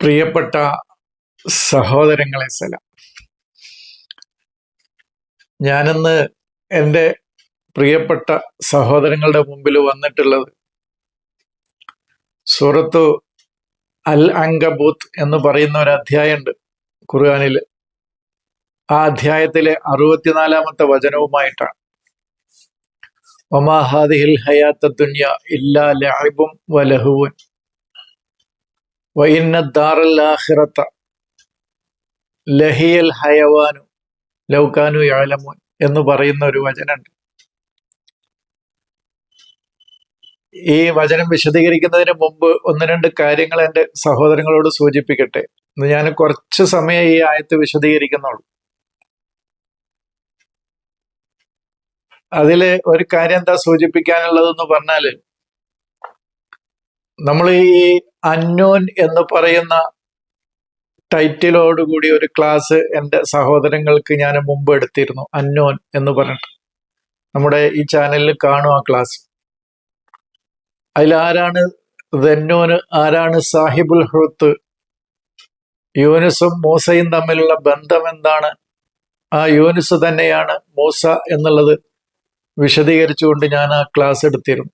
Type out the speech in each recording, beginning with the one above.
പ്രിയപ്പെട്ട സഹോദരങ്ങളെ സലാം. ഞാനിന്ന് എന്റെ പ്രിയപ്പെട്ട സഹോദരങ്ങളുടെ മുമ്പിൽ വന്നിട്ടുള്ളത് സൂറത്തു അൽ അങ്കബൂത്ത് എന്ന് പറയുന്ന ഒരു അധ്യായമുണ്ട് ഖുർആാനിൽ. ആ അധ്യായത്തിലെ അറുപത്തിനാലാമത്തെ വചനവുമായിട്ടാണ്. ഒമാഹാദിഹിൽ ഹയാത്ത ദുന്യ ഇല്ലാ ലഹബും വലഹുവും ലഹിയൽ ഹയവാനു ലൗകാനു യാലമോൻ എന്ന് പറയുന്ന ഒരു വചനമുണ്ട്. ഈ വചനം വിശദീകരിക്കുന്നതിന് മുമ്പ് ഒന്ന് രണ്ട് കാര്യങ്ങൾ എന്റെ സഹോദരങ്ങളോട് സൂചിപ്പിക്കട്ടെ. ഞാൻ കുറച്ച് സമയം ഈ ആയത്ത് വിശദീകരിക്കുന്നുള്ളൂ. അതിൽ ഒരു കാര്യം എന്താ സൂചിപ്പിക്കാനുള്ളതെന്ന് പറഞ്ഞാൽ നമ്മൾ ഈ അന്നോൻ എന്ന് പറയുന്ന ടൈറ്റിലോടുകൂടി ഒരു ക്ലാസ് എന്റെ സഹോദരങ്ങൾക്ക് ഞാൻ മുമ്പ് എടുത്തിരുന്നു. അന്നോൻ എന്ന് പറഞ്ഞിട്ട്. നമ്മുടെ ഈ ചാനലിൽ കാണും ആ ക്ലാസ് അതിലാരാണ് ദന്നോന് ആരാണ് സാഹിബുൽ ഹൃത്ത്? യൂനുസും മൂസയും തമ്മിലുള്ള ബന്ധം എന്താണ്? ആ യൂനുസ് തന്നെയാണ് മൂസ എന്നുള്ളത് വിശദീകരിച്ചുകൊണ്ട് ഞാൻ ആ ക്ലാസ് എടുത്തിരുന്നു.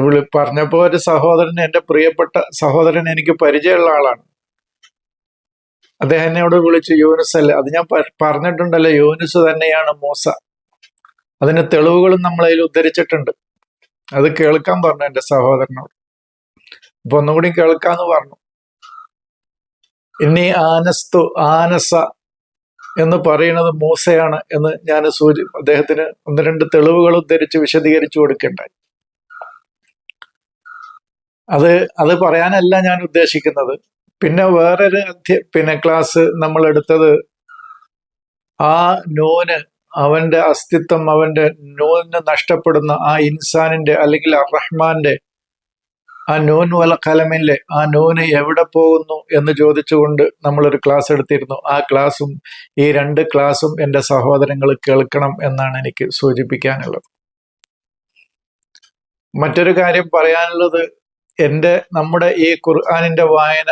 വിളി പറഞ്ഞപ്പോൾ ഒരു സഹോദരൻ എന്റെ പ്രിയപ്പെട്ട സഹോദരൻ എനിക്ക് പരിചയമുള്ള ആളാണ്. അദ്ദേഹം എന്നോട് വിളിച്ചു യൂനുസ് അല്ലേ? അത് ഞാൻ പറഞ്ഞിട്ടുണ്ടല്ലോ യൂനുസ് തന്നെയാണ് മൂസ. അതിന് തെളിവുകളും നമ്മളതിൽ ഉദ്ധരിച്ചിട്ടുണ്ട്. അത് കേൾക്കാൻ പറഞ്ഞു എന്റെ സഹോദരനോട്. അപ്പൊ ഒന്നുകൂടി കേൾക്കാന്ന് പറഞ്ഞു. ഇനി ആനസ്തു ആനസ എന്ന് പറയുന്നത് മൂസയാണ് എന്ന് ഞാൻ സൂചി അദ്ദേഹത്തിന് ഒന്ന് രണ്ട് തെളിവുകൾ ഉദ്ധരിച്ച് വിശദീകരിച്ചു കൊടുക്കണ്ടായി. അത് അത് പറയാനല്ല ഞാൻ ഉദ്ദേശിക്കുന്നത്. പിന്നെ വേറൊരു പിന്നെ ക്ലാസ് നമ്മൾ എടുത്തത് ആ നൂന് അവന്റെ അസ്തിത്വം അവന്റെ നൂന് നഷ്ടപ്പെടുന്ന ആ ഇൻസാനിന്റെ അല്ലെങ്കിൽ റഹ്മാന്റെ ആ നൂൻ വല കലമില്ലേ ആ നൂന് എവിടെ പോകുന്നു എന്ന് ചോദിച്ചുകൊണ്ട് നമ്മളൊരു ക്ലാസ് എടുത്തിരുന്നു. ആ ക്ലാസ്സും ഈ രണ്ട് ക്ലാസ്സും എന്റെ സഹോദരങ്ങൾ കേൾക്കണം എന്നാണ് എനിക്ക് സൂചിപ്പിക്കാനുള്ളത്. മറ്റൊരു കാര്യം പറയാനുള്ളത് എന്റെ നമ്മുടെ ഈ ഖുർആാനിന്റെ വായന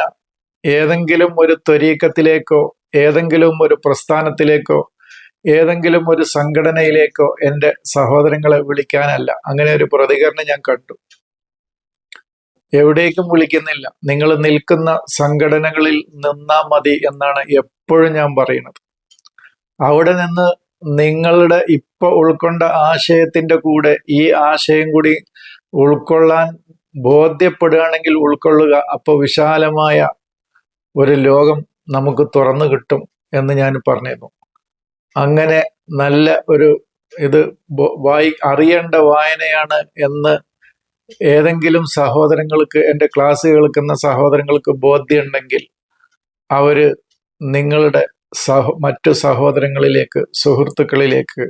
ഏതെങ്കിലും ഒരു ത്വരീക്കത്തിലേക്കോ ഏതെങ്കിലും ഒരു പ്രസ്ഥാനത്തിലേക്കോ ഏതെങ്കിലും ഒരു സംഘടനയിലേക്കോ എന്റെ സഹോദരങ്ങളെ വിളിക്കാനല്ല. അങ്ങനെ ഒരു പ്രതികരണം ഞാൻ കണ്ടു. എവിടേക്കും വിളിക്കുന്നില്ല. നിങ്ങൾ നിൽക്കുന്ന സംഘടനകളിൽ നിന്നാ മതി എന്നാണ് എപ്പോഴും ഞാൻ പറയുന്നത്. അവിടെ നിന്ന് നിങ്ങളുടെ ഇപ്പൊ ഉൾക്കൊണ്ട ആശയത്തിന്റെ കൂടെ ഈ ആശയം കൂടി ഉൾക്കൊള്ളാൻ ബോധ്യപ്പെടുകയാണെങ്കിൽ ഉൾക്കൊള്ളുക. അപ്പോൾ വിശാലമായ ഒരു ലോകം നമുക്ക് തുറന്നു കിട്ടും എന്ന് ഞാൻ പറഞ്ഞിരുന്നു. അങ്ങനെ നല്ല ഒരു ഇത് വായി അറിയേണ്ട വായനയാണ് എന്ന് ഏതെങ്കിലും സഹോദരങ്ങൾക്ക് എന്റെ ക്ലാസ് കേൾക്കുന്ന സഹോദരങ്ങൾക്ക് ബോധ്യമുണ്ടെങ്കിൽ അവർ നിങ്ങളുടെ സഹ മറ്റു സഹോദരങ്ങളിലേക്ക് സുഹൃത്തുക്കളിലേക്ക്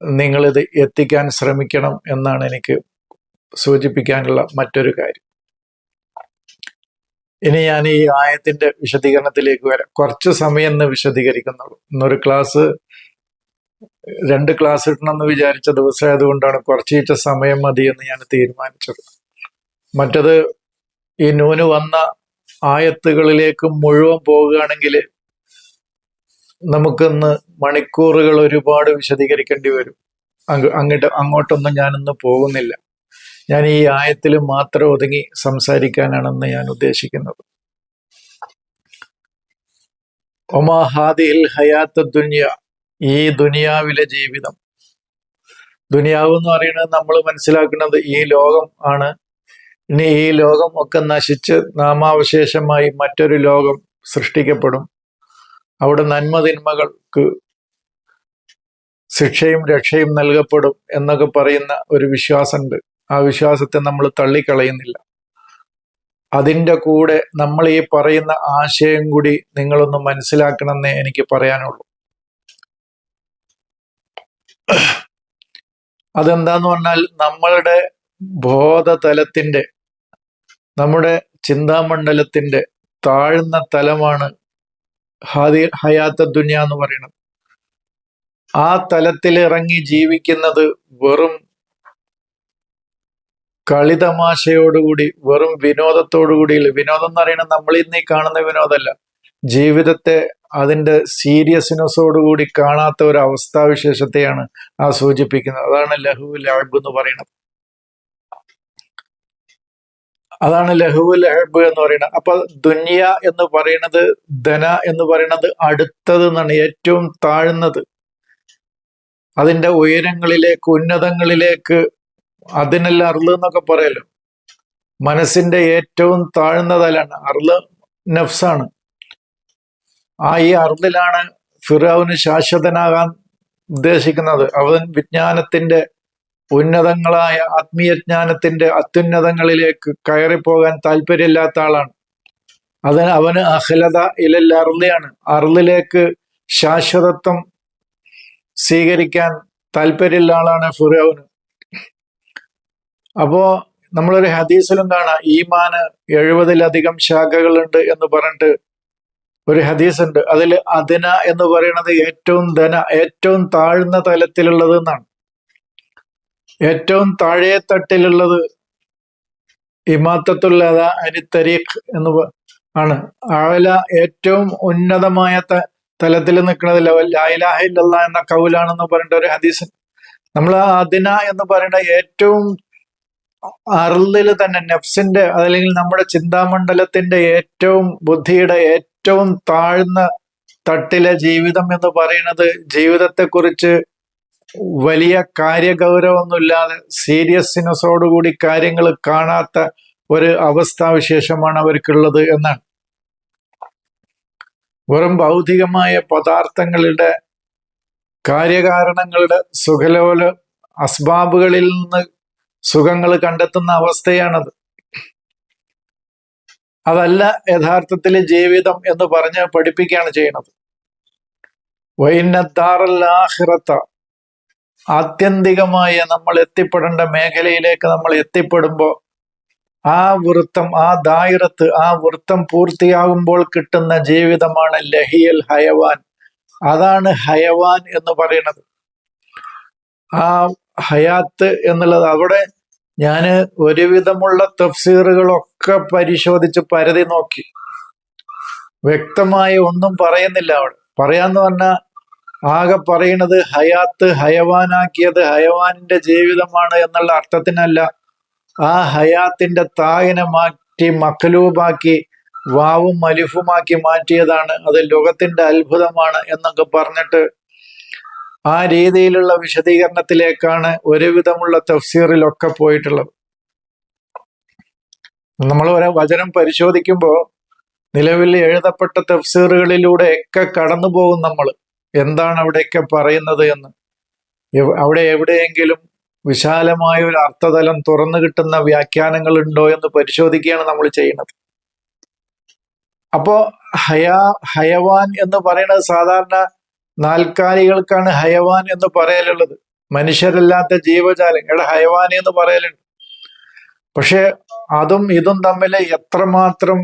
നിങ്ങളിത് എത്തിക്കാൻ ശ്രമിക്കണം എന്നാണ് എനിക്ക് സൂചിപ്പിക്കാനുള്ള മറ്റൊരു കാര്യം. ഇനി ഞാൻ ഈ ആയത്തിന്റെ വിശദീകരണത്തിലേക്ക് വരാം. കുറച്ച് സമയം എന്ന് വിശദീകരിക്കുന്നുള്ളൂ. ഇന്നൊരു ക്ലാസ് രണ്ട് ക്ലാസ് ഇടണമെന്ന് വിചാരിച്ച ദിവസമായതുകൊണ്ടാണ് കുറച്ചീച്ച സമയം മതി എന്ന് ഞാൻ തീരുമാനിച്ചത്. മറ്റത് ഈ നൂന് വന്ന ആയത്തുകളിലേക്ക് മുഴുവൻ പോവുകയാണെങ്കിൽ നമുക്കിന്ന് മണിക്കൂറുകൾ ഒരുപാട് വിശദീകരിക്കേണ്ടി വരും. അങ്ങ് അങ്ങോട്ട് അങ്ങോട്ടൊന്നും ഞാനിന്ന് പോകുന്നില്ല. ഞാൻ ഈ ആയത്തിൽ മാത്രം ഒതുങ്ങി സംസാരിക്കാനാണെന്ന് ഞാൻ ഉദ്ദേശിക്കുന്നത്. ഒമാഹാദിൽ ഹയാത്ത ദുനിയ ഈ ദുനിയാവിലെ ജീവിതം. ദുനിയാവ് എന്ന് പറയുന്നത് നമ്മൾ മനസ്സിലാക്കുന്നത് ഈ ലോകം ആണ്. ഇനി ഈ ലോകം ഒക്കെ നശിച്ച് നാമാവശേഷമായി മറ്റൊരു ലോകം സൃഷ്ടിക്കപ്പെടും. അവിടെ നന്മതിന്മകൾക്ക് ശിക്ഷയും രക്ഷയും നൽകപ്പെടും എന്നൊക്കെ പറയുന്ന ഒരു വിശ്വാസമുണ്ട്. ആ വിശ്വാസത്തെ നമ്മൾ തള്ളിക്കളയുന്നില്ല. അതിന്റെ കൂടെ നമ്മൾ ഈ പറയുന്ന ആശയം കൂടി നിങ്ങളൊന്ന് മനസ്സിലാക്കണമെന്നേ എനിക്ക് പറയാനുള്ളൂ. അതെന്താന്ന് പറഞ്ഞാൽ നമ്മളുടെ ബോധതലത്തിന്റെ നമ്മുടെ ചിന്താമണ്ഡലത്തിന്റെ താഴ്ന്ന തലമാണ് ഹാദി ഹയാത്ത ദുനിയ എന്ന് പറയുന്നത്. ആ തലത്തിൽ ഇറങ്ങി ജീവിക്കുന്നത് വെറും കളിതമാശയോടുകൂടി വെറും വിനോദത്തോടുകൂടി വിനോദം എന്ന് പറയുന്നത് നമ്മൾ ഇന്ന് ഈ കാണുന്ന വിനോദമല്ല. ജീവിതത്തെ അതിന്റെ സീരിയസ്നെസ്സോടുകൂടി കാണാത്ത ഒരു അവസ്ഥാവിശേഷത്തെയാണ് ആ സൂചിപ്പിക്കുന്നത്. അതാണ് ലഹു ലഹബ് എന്ന് പറയുന്നത്. അതാണ് ലഹുവു ലഹബ് എന്ന് പറയുന്നത്. അപ്പൊ ദുനിയ എന്ന് പറയുന്നത് ധന എന്ന് പറയുന്നത് അടുത്തത് എന്നാണ് ഏറ്റവും താഴ്ന്നത്. അതിന്റെ ഉയരങ്ങളിലേക്ക് ഉന്നതങ്ങളിലേക്ക് അതിനല്ല അർൾ എന്നൊക്കെ പറയല്ലോ. മനസ്സിന്റെ ഏറ്റവും താഴ്ന്ന തലാണ് അർൾ നഫ്സാണ്. ആ ഈ അർളിലാണ് ഫിറാവിന് ശാശ്വതനാകാൻ ഉദ്ദേശിക്കുന്നത്. അവൻ വിജ്ഞാനത്തിന്റെ ഉന്നതങ്ങളായ ആത്മീയജ്ഞാനത്തിന്റെ അത്യുന്നതങ്ങളിലേക്ക് കയറിപ്പോകാൻ താല്പര്യമില്ലാത്ത ആളാണ്. അതിന് അവന് അഹ്ലത ഇലല്ല അർളിയാണ്. അർളിലേക്ക് ശാശ്വതത്വം സ്വീകരിക്കാൻ താല്പര്യമുള്ള ആളാണ് ഫിറോവിന്. അപ്പോ നമ്മളൊരു ഹദീസിലും കാണാം ഈമാന് എഴുപതിലധികം ശാഖകളുണ്ട് എന്ന് പറഞ്ഞിട്ട് ഒരു ഹദീസ് ഉണ്ട് അതിൽ അതിന എന്ന് പറയുന്നത് ഏറ്റവും ധന ഏറ്റവും താഴ്ന്ന തലത്തിലുള്ളത് എന്നാണ്. ഏറ്റവും താഴെ തട്ടിലുള്ളത് ഇമാത്തത്തുള്ളത അരി തരീഖ് എന്ന് ആണ്. അവല ഏറ്റവും ഉന്നതമായ തലത്തിൽ നിൽക്കുന്നത് ലായിലാഹില്ല എന്ന കൗലാണെന്ന് പറഞ്ഞിട്ട് ഒരു ഹദീസ് നമ്മൾ അതിന എന്ന് പറയുന്ന ഏറ്റവും അറുതിൽ തന്നെ നെഫ്സിന്റെ അതല്ലെങ്കിൽ നമ്മുടെ ചിന്താമണ്ഡലത്തിന്റെ ഏറ്റവും ബുദ്ധിയുടെ ഏറ്റവും താഴ്ന്ന തട്ടിലെ ജീവിതം എന്ന് പറയുന്നത് ജീവിതത്തെക്കുറിച്ച് വലിയ കാര്യഗൗരവമൊന്നുമില്ലാതെ സീരിയസ്നെസ്സോടുകൂടി കാര്യങ്ങൾ കാണാത്ത ഒരു അവസ്ഥാവിശേഷമാണ് അവർക്കുള്ളത് എന്നാണ്. വെറും ഭൗതികമായ പദാർത്ഥങ്ങളുടെ കാര്യകാരണങ്ങളുടെ സുഖലോല അസ്ബാബുകളിൽ നിന്ന് സുഖങ്ങൾ കണ്ടെത്തുന്ന അവസ്ഥയാണത്. അതല്ല യഥാർത്ഥത്തിൽ ജീവിതം എന്ന് പറഞ്ഞ് പഠിപ്പിക്കുകയാണ് ചെയ്യുന്നത്. വൈനദ്ദാറല്ലാഹിറത്ത. ആത്യന്തികമായ നമ്മൾ എത്തിപ്പെടേണ്ട മേഖലയിലേക്ക് നമ്മൾ എത്തിപ്പെടുമ്പോൾ ആ വൃത്തം ആ ദായിറത്ത് ആ വൃത്തം പൂർത്തിയാകുമ്പോൾ കിട്ടുന്ന ജീവിതമാണ് ലഹിയൽ ഹയവാൻ. അതാണ് ഹയവാൻ എന്ന് പറയുന്നത്. ആ ഹയാത്ത് എന്നുള്ളത് അവിടെ ഞാൻ ഒരുവിധമുള്ള തഫ്സീറുകളൊക്കെ പരിശോധിച്ച് പരതി നോക്കി. വ്യക്തമായി ഒന്നും പറയുന്നില്ല അവിടെ. പറയാന്ന് പറഞ്ഞാൽ ആകെ പറയുന്നത് ഹയാത്ത് ഹയവാനാക്കിയത് ഹയവാനിന്റെ ജീവിതമാണ് എന്നുള്ള അർത്ഥത്തിനല്ല. ആ ഹയാത്തിന്റെ തായിനെ മാറ്റി മക്കലൂബാക്കി വാവും മലിഫുമാക്കി മാറ്റിയതാണ്. അത് ലോകത്തിന്റെ അത്ഭുതമാണ് എന്നൊക്കെ പറഞ്ഞിട്ട് ആ രീതിയിലുള്ള വിശദീകരണത്തിലേക്കാണ് ഒരുവിധമുള്ള തഫ്സീറിലൊക്കെ പോയിട്ടുള്ളത്. നമ്മൾ ഒരു വചനം പരിശോധിക്കുമ്പോൾ നിലവിൽ എഴുതപ്പെട്ട തഫ്സീറുകളിലൂടെ ഒക്കെ കടന്നു പോകും നമ്മൾ. എന്താണ് അവിടെയൊക്കെ പറയുന്നത് എന്ന്. അവിടെ എവിടെയെങ്കിലും വിശാലമായ ഒരു അർത്ഥതലം തുറന്നു കിട്ടുന്ന വ്യാഖ്യാനങ്ങൾ ഉണ്ടോ എന്ന് പരിശോധിക്കുകയാണ് നമ്മൾ ചെയ്യുന്നത്. അപ്പോ ഹയാ ഹയവാൻ എന്ന് പറയുന്നത് സാധാരണ നാൽക്കാലികൾക്കാണ് ഹയവാൻ എന്ന് പറയലുള്ളത്. മനുഷ്യരല്ലാത്ത ജീവജാലം. എടാ ഹയവാൻ എന്ന് പറയലുണ്ട്. പക്ഷെ അതും ഇതും തമ്മിൽ എത്രമാത്രം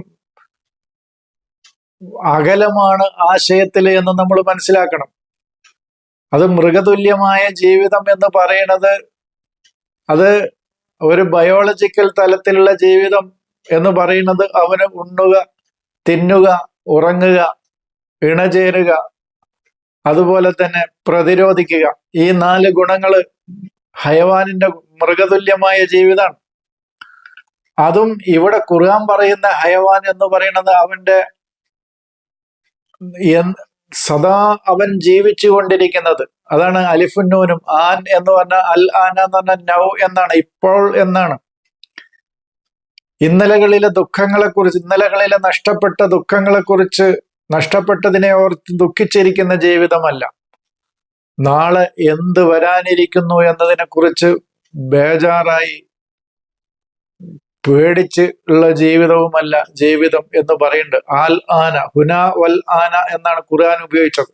അകലമാണ് ആശയത്തിൽ എന്ന് നമ്മൾ മനസ്സിലാക്കണം. അത് മൃഗതുല്യമായ ജീവിതം എന്ന് പറയുന്നത് അത് ഒരു ബയോളജിക്കൽ തലത്തിലുള്ള ജീവിതം എന്ന് പറയുന്നത് അവന് ഉണ്ണുക തിന്നുക ഉറങ്ങുക ഇണചേരുക അതുപോലെ തന്നെ പ്രതിരോധിക്കുക. ഈ നാല് ഗുണങ്ങൾ ഹയവാനിന്റെ മൃഗതുല്യമായ ജീവിതമാണ്. അതും ഇവിടെ ഖുർആൻ പറയുന്ന ഹയവാൻ എന്ന് പറയുന്നത് അവന്റെ സദാ അവൻ ജീവിച്ചു കൊണ്ടിരിക്കുന്നത് അതാണ് അലിഫുന്നൂനും ആൻ എന്ന് പറഞ്ഞാൽ അൽ ആന എന്ന് പറഞ്ഞാൽ നൗ എന്നാണ്. ഇപ്പോൾ എന്നാണ്. ഇന്നലകളിലെ ദുഃഖങ്ങളെ കുറിച്ച് ഇന്നലകളിലെ നഷ്ടപ്പെട്ട ദുഃഖങ്ങളെ കുറിച്ച് നഷ്ടപ്പെട്ടതിനെ ഓർത്ത് ദുഃഖിച്ചിരിക്കുന്ന ജീവിതമല്ല. നാളെ എന്ത് വരാനിരിക്കുന്നു എന്നതിനെ കുറിച്ച് ബേജാറായി പേടിച്ച് ഉള്ള ജീവിതവുമല്ല ജീവിതം എന്ന് പറയുന്നുണ്ട്. ആൽ ആന ഹുന വൽ ആന എന്നാണ് ഖുർആൻ ഉപയോഗിച്ചത്.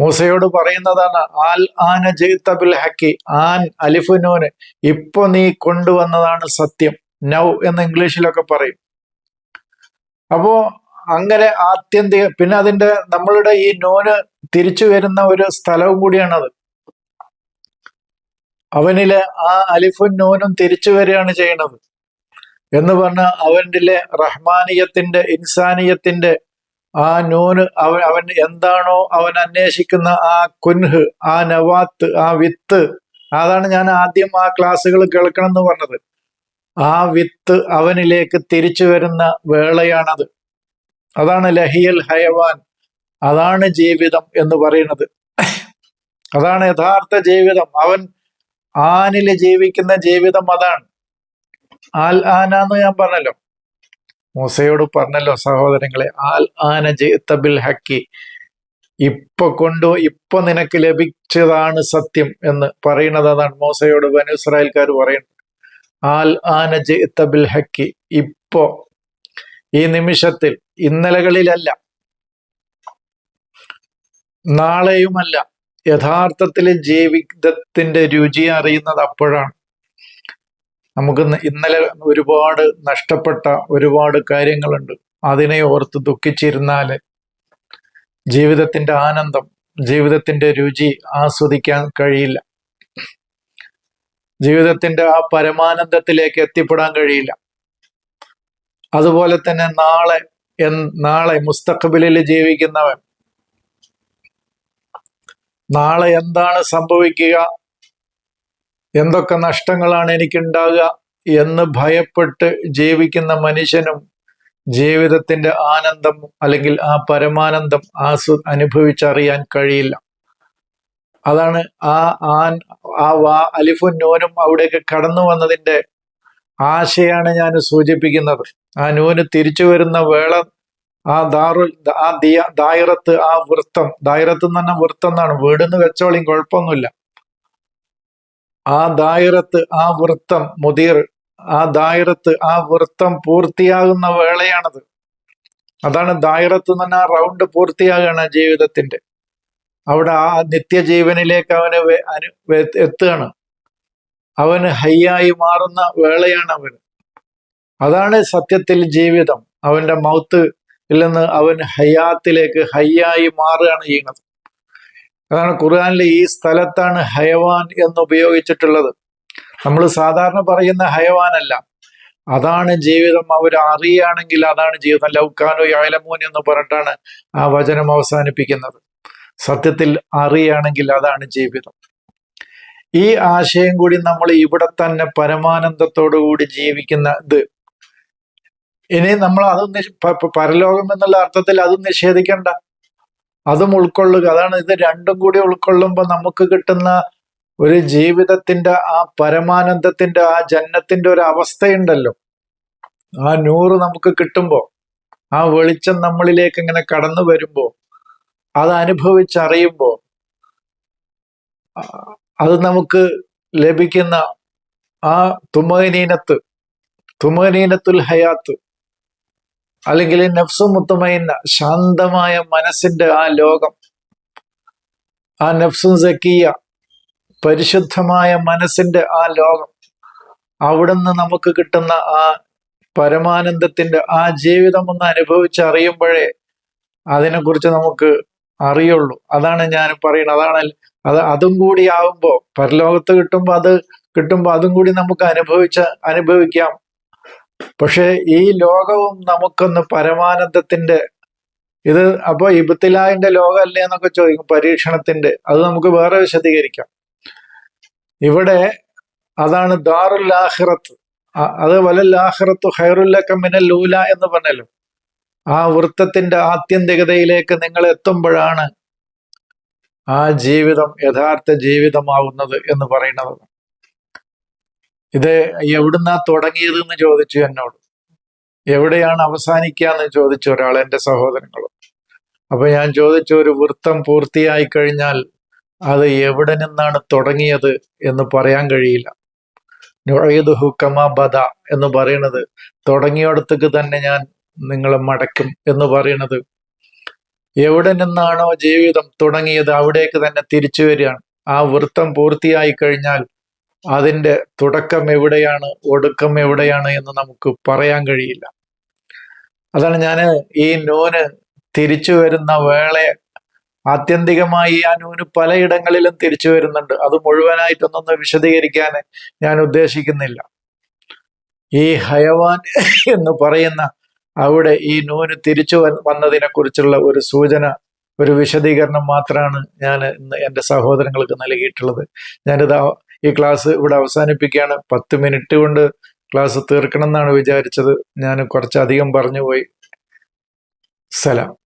മൂസയോട് പറയുന്നതാണ് ആൽ ആന ജയിത്തബിൽ ഹക്കി ആൻ അലിഫുനോന് ഇപ്പൊ നീ കൊണ്ടുവന്നതാണ് സത്യം. നൗ എന്ന് ഇംഗ്ലീഷിലൊക്കെ പറയും. അപ്പോ അങ്ങനെ ആത്യന്തിക പിന്നെ അതിന്റെ നമ്മളുടെ ഈ നോന് തിരിച്ചു വരുന്ന ഒരു സ്ഥലവും കൂടിയാണത്. അവനിലെ ആ അലിഫും നോനും തിരിച്ചു വരികയാണ് ചെയ്യണത്. എന്ന് പറഞ്ഞ അവന്റെ റഹ്മാനിയത്തിന്റെ ഇൻസാനിയത്തിന്റെ ആ നൂന് അവൻ അവൻ എന്താണോ അവൻ അന്വേഷിക്കുന്ന ആ കുൻഹ് ആ നവാത്ത് ആ വിത്ത് അതാണ് ഞാൻ ആദ്യം ആ ക്ലാസ്സുകൾ കേൾക്കണം എന്ന് പറഞ്ഞത്. ആ വിത്ത് അവനിലേക്ക് തിരിച്ചു വരുന്ന വേളയാണത്. അതാണ് ലഹിയൽ ഹയവാൻ അതാണ് ജീവിതം എന്ന് പറയുന്നത്. അതാണ് യഥാർത്ഥ ജീവിതം. അവൻ ആനിൽ ജീവിക്കുന്ന ജീവിതം അതാണ്. ആൽ ആന എന്ന് ഞാൻ പറഞ്ഞല്ലോ. മൂസയോട് പറഞ്ഞല്ലോ സഹോദരങ്ങളെ ആൽ ആന ജയിത്തബിൽ ഹക്കി. ഇപ്പൊ കൊണ്ടു ഇപ്പൊ നിനക്ക് ലഭിച്ചതാണ് സത്യം എന്ന് പറയുന്നത് അതാണ് മൂസയോട് ബനു ഇസ്രായേൽക്കാർ പറയുന്നത്. ആൽ ആന ജയിത്തബിൽ ഹക്കി. ഇപ്പോ ഈ നിമിഷത്തിൽ ഇന്നലകളിലല്ല. നാളെയുമല്ല. യഥാർത്ഥത്തിൽ ജീവിതത്തിന്റെ രുചി അറിയുന്നത് അപ്പോഴാണ്. നമുക്ക് ഇന്നലെ ഒരുപാട് നഷ്ടപ്പെട്ട ഒരുപാട് കാര്യങ്ങളുണ്ട്. അതിനെ ഓർത്ത് ദുഃഖിച്ചിരുന്നാൽ ജീവിതത്തിന്റെ ആനന്ദം ജീവിതത്തിന്റെ രുചി ആസ്വദിക്കാൻ കഴിയില്ല. ജീവിതത്തിന്റെ ആ പരമാനന്ദത്തിലേക്ക് എത്തിപ്പെടാൻ കഴിയില്ല. അതുപോലെ തന്നെ നാളെ നാളെ മുസ്തഖബിലിൽ ജീവിക്കുന്നവൻ. നാളെ എന്താണ് സംഭവിക്കുക? എന്തൊക്കെ നഷ്ടങ്ങളാണ് എനിക്കുണ്ടാകുക എന്ന് ഭയപ്പെട്ട് ജീവിക്കുന്ന മനുഷ്യനും ജീവിതത്തിന്റെ ആനന്ദം അല്ലെങ്കിൽ ആ പരമാനന്ദം ആസ്വ അനുഭവിച്ചറിയാൻ കഴിയില്ല. അതാണ് ആ ആൻ ആ വാ അലിഫും നോനും അവിടേക്ക് കടന്നു വന്നതിന്റെ ആശയാണ് ഞാൻ സൂചിപ്പിക്കുന്നത്. ആ നൂന് തിരിച്ചു വരുന്ന വേള ആ ദാറു ആ ദിയ ദായിറത്ത് ആ വൃത്തം ദായിറത്ത് എന്ന് പറഞ്ഞാൽ വൃത്തം എന്നാണ്. വീടുന്ന് വെച്ചോളിയും കുഴപ്പമൊന്നുമില്ല. ആ ദായിറത്ത് ആ വൃത്തം മുതിർ ആ ദായിറത്ത് ആ വൃത്തം പൂർത്തിയാകുന്ന വേളയാണത്. അതാണ് ദായിറത്ത് എന്ന് പറഞ്ഞാൽ റൗണ്ട് പൂർത്തിയാകുകയാണ് ജീവിതത്തിന്റെ അവിടെ ആ നിത്യജീവനിലേക്ക് അവന് എത്തുകയാണ്. അവന് ഹയ്യായി മാറുന്ന വേളയാണ് അവൻ അതാണ് സത്യത്തിൽ ജീവിതം. അവന്റെ മൗത്ത് നിന്ന് അവൻ ഹയാത്തിലേക്ക് ഹയ്യായി മാറുകയാണ് ചെയ്യുന്നത്. അതാണ് ഖുർആാനിലെ ഈ സ്ഥലത്താണ് ഹയവാൻ എന്ന് ഉപയോഗിച്ചിട്ടുള്ളത് നമ്മൾ സാധാരണ പറയുന്ന ഹയവാനല്ല. അതാണ് ജീവിതം. അവർ അറിയുകയാണെങ്കിൽ അതാണ് ജീവിതം. ലൗക്കാനോ യാലമോൻ എന്ന് പറഞ്ഞിട്ടാണ് ആ വചനം അവസാനിപ്പിക്കുന്നത്. സത്യത്തിൽ അറിയുകയാണെങ്കിൽ അതാണ് ജീവിതം. ഈ ആശയം കൂടി നമ്മൾ ഇവിടെ തന്നെ പരമാനന്ദത്തോടു കൂടി ജീവിക്കുന്ന ഇത്. ഇനി നമ്മൾ അതും പരലോകം എന്നുള്ള അർത്ഥത്തിൽ അതും നിഷേധിക്കണ്ട. അതും ഉൾക്കൊള്ളുക. അതാണ് ഇത് രണ്ടും കൂടി ഉൾക്കൊള്ളുമ്പോൾ നമുക്ക് കിട്ടുന്ന ഒരു ജീവിതത്തിന്റെ ആ പരമാനന്ദത്തിന്റെ ആ ജന്മത്തിന്റെ ഒരു അവസ്ഥയുണ്ടല്ലോ. ആ നൂറ് നമുക്ക് കിട്ടുമ്പോൾ ആ വെളിച്ചം നമ്മളിലേക്ക് ഇങ്ങനെ കടന്നു വരുമ്പോൾ അത് അനുഭവിച്ചറിയുമ്പോൾ അത് നമുക്ക് ലഭിക്കുന്ന ആ തുമനീനത്ത് തുമനീനത്തുൽ ഹയാത്ത് അല്ലെങ്കിൽ നഫ്സു മുത്തുമൈന ശാന്തമായ മനസ്സിന്റെ ആ ലോകം ആ നഫ്സും സക്കിയ പരിശുദ്ധമായ മനസ്സിന്റെ ആ ലോകം അവിടുന്ന് നമുക്ക് കിട്ടുന്ന ആ പരമാനന്ദത്തിന്റെ ആ ജീവിതം ഒന്ന് അനുഭവിച്ചറിയുമ്പോഴേ അതിനെക്കുറിച്ച് നമുക്ക് അറിയുള്ളൂ. അതാണ് ഞാൻ പറയുന്നത്. അതാണ് അത് അതും കൂടി ആവുമ്പോൾ പരലോകത്ത് കിട്ടുമ്പോൾ അത് കിട്ടുമ്പോൾ അതും കൂടി നമുക്ക് അനുഭവിച്ച അനുഭവിക്കാം. പക്ഷേ ഈ ലോകവും നമുക്കൊന്ന് പരമാനന്ദത്തിന്റെ ഇത് അപ്പൊ ഇബത്തിലായിന്റെ ലോകമല്ലേ എന്നൊക്കെ ചോദിക്കും പരീക്ഷണത്തിന്റെ അത് നമുക്ക് വേറെ വിശദീകരിക്കാം. ഇവിടെ അതാണ് ദാറുൽ ആഹിറത്ത് അത് വലല്ലാഹിറത്തു ഹൈറുല്ലക്ക മിനൽ ലൂല എന്ന് പറഞ്ഞല്ലോ. ആ വൃത്തത്തിന്റെ ആത്യന്തികതയിലേക്ക് നിങ്ങൾ എത്തുമ്പോഴാണ് ആ ജീവിതം യഥാർത്ഥ ജീവിതമാവുന്നത് എന്ന് പറയുന്നത്. ഇത് എവിടുന്നാ തുടങ്ങിയത് എന്ന് ചോദിച്ചു എന്നോട്. എവിടെയാണ് അവസാനിക്കുക എന്ന് ചോദിച്ചു ഒരാൾ എന്റെ സഹോദരങ്ങൾ അപ്പൊ ഞാൻ ചോദിച്ചു ഒരു വൃത്തം പൂർത്തിയായി കഴിഞ്ഞാൽ അത് എവിടെ നിന്നാണ് തുടങ്ങിയത് എന്ന് പറയാൻ കഴിയില്ല. നുഴയതുഹു കമാ ബദ എന്ന് പറയുന്നത് തുടങ്ങിയടത്തേക്ക് തന്നെ ഞാൻ നിങ്ങളെ മടക്കും എന്ന് പറയുന്നത് എവിടെ നിന്നാണോ ജീവിതം തുടങ്ങിയത് അവിടേക്ക് തന്നെ തിരിച്ചു വരികയാണ്. ആ വൃത്തം പൂർത്തിയായി കഴിഞ്ഞാൽ അതിന്റെ തുടക്കം എവിടെയാണ് ഒടുക്കം എവിടെയാണ് എന്ന് നമുക്ക് പറയാൻ കഴിയില്ല. അതാണ് ഞാൻ ഈ നൂന് തിരിച്ചു വരുന്ന വേളയെ ആത്യന്തികമായി ആ നൂന് പലയിടങ്ങളിലും തിരിച്ചു വരുന്നുണ്ട്. അത് മുഴുവനായിട്ടൊന്നൊന്ന് വിശദീകരിക്കാൻ ഞാൻ ഉദ്ദേശിക്കുന്നില്ല. ഈ ഹയവാൻ എന്ന് പറയുന്ന അവിടെ ഈ നൂന് തിരിച്ചു വന്നതിനെ കുറിച്ചുള്ള ഒരു സൂചന ഒരു വിശദീകരണം മാത്രമാണ് ഞാൻ ഇന്ന് എന്റെ സഹോദരങ്ങൾക്ക് നൽകിയിട്ടുള്ളത്. ഞാനിത് ഈ ക്ലാസ് ഇവിടെ അവസാനിപ്പിക്കുകയാണ്. പത്ത് മിനിറ്റ് കൊണ്ട് ക്ലാസ് തീർക്കണം എന്നാണ് വിചാരിച്ചത്. ഞാൻ കുറച്ചധികം പറഞ്ഞുപോയി സലാം.